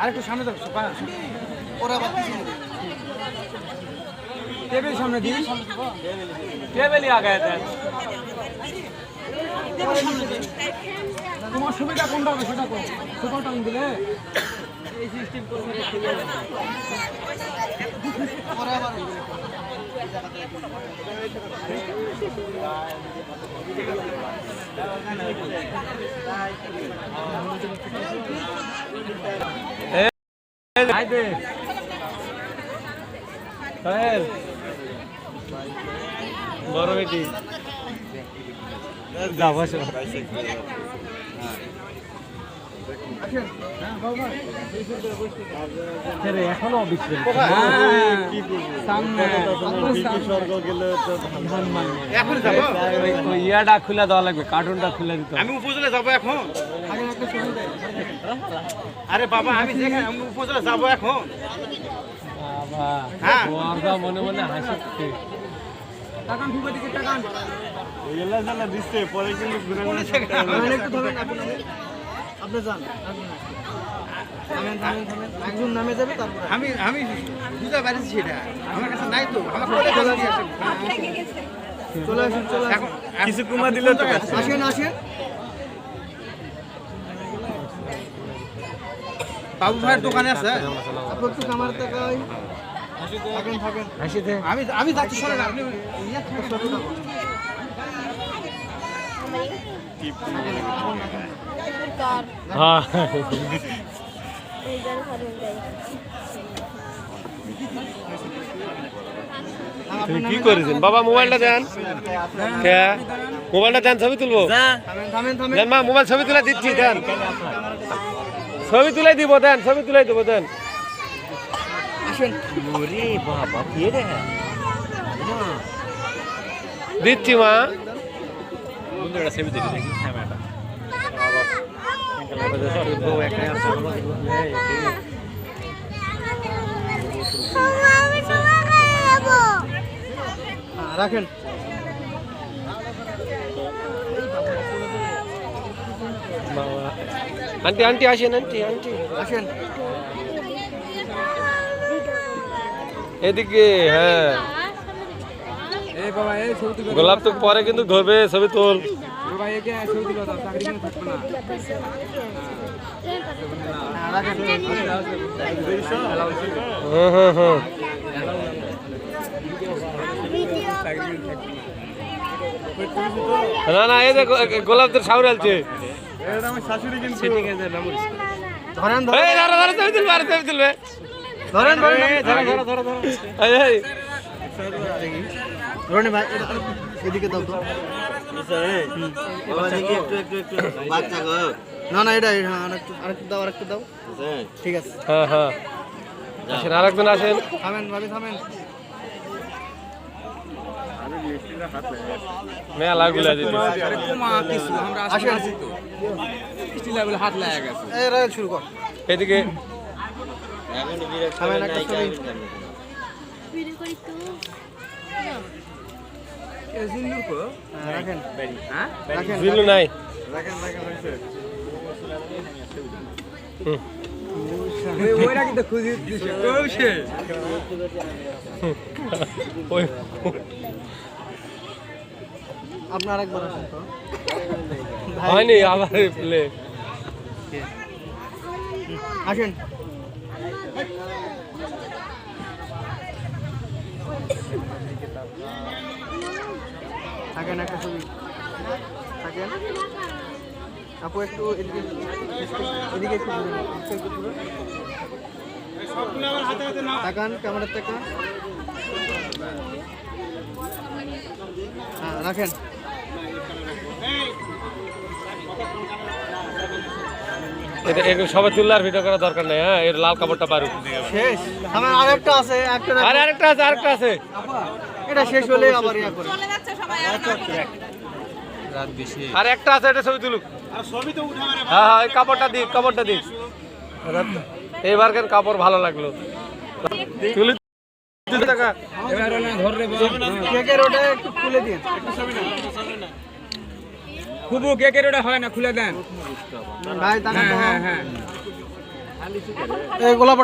আর একটু সামনে সোফা ওরা দেবে। টেবিল সামনে দিই টেবিলই আগে দেন। তোমার সুবিধা কোনটা হবে সেটা কো সোফা টাইম দিলে? এই সিস্টেম করবে বড় বেটি। যা বসো। রে এখনও বিক্রি সামনে এখন যাব? ওই ইয়াটা খুলে দেওয়া লাগবে কার্টুনটা খুলে দিতে। আমি উপজেলা যাব এখন? আরে বাবা আমি আমি উপজেলা যাব এখন? বাবা হ্যাঁ। তোমার যা মনে মনে হাসি টাকান দিকে নামেন। থামেন, থামেন, থামেন। একজন নামে যাবে তারপরে আমি আমি বুঝতে পারছি সেটা আমার কাছে নাই তো আমার চলে আসুন চলে আসুন এখন কিছু কুমা দিলে তো আসেন আসেন। বাবু ভাইয়ের দোকানে আছে। আপনি একটু কামার টাকায় থাকেন থাকেন। আমি আমি যাচ্ছি শোনেন আপনি। তুমি কি করেছেন? বাবা মোবাইলটা দেন। মোবাইলটা দেন ছবি তুলবো? দেন মা মোবাইল ছবি তুলে দিচ্ছি দেন। ছবি তুলে দিব দেন ছবি তুলে দিব দেন। দিচ্ছি মা। হ্যাঁ, রাখেন আন্টি আন্টি আসেন আন্টি আন্টি। আসেন এদিকে হ্যাঁ এই বাবা এই ছবি তুলে গোলাপ তো পরে কিন্তু ধরবে ছবি তোল। বাবা একে ছবি তুলে দাও চাকরি কিন্তু থাকবে না হ্যাঁ, রাখেন হুম হুম হুম না না এই দেখো গোলাপ তোর সাউরে আলছে। ধরেন এই ধরো ধরো ছবি তুলবে আর ছবি তুলবে। ধরেন ধরেন। এই, এই, ধরেন ভাই এদিকে দাও তো। না না এটা হ্যাঁ আরেকটু আরেকটু দাও আরেকটু দাও। ঠিক আছে। হ্যাঁ হ্যাঁ। আসেন আরেকজন আসেন। থামেন ভাবি থামেন। মেলা গুলা দিতে। হাত লাগা গেছে। শুরু কর। এদিকে। থামেন একটা ছবি হ্যাঁ, রাখেন হ্যাঁ রাখেন জিলু নাই ওই ওইরা কিন্তু খুঁজি দিছে। কৌশে ওই। আপনি আরেকবার আসেন তো। হয়নি আবার প্লে আসেন। থাকেন একটা ছবি? থাকেন আপু একটু এদিকে এদিকে একটু। তাকান ক্যামেরার তাকান হ্যাঁ রাখেন। সবাই তুললার ভিডিও করার দরকার নেই হ্যাঁ এর লাল কাপড়টা পারু শেষ। আমার আরেকটা আছে। আরেকটা আছে আরেকটা আছে। এটা শেষ হলে আবার ইয়া করে আর একটা আছে এটা ছবি তুলুক। হ্যাঁ হ্যাঁ কাপড়টা দিক কাপড়টা দিক। এইবার কেন কাপড় ভালো লাগল। তুলি কেকের ওটা একটু খুলে দিন খুবু কেকের ওটা হয় না? খুলে দেন। হ্যাঁ হ্যাঁ হ্যাঁ। গোলাপ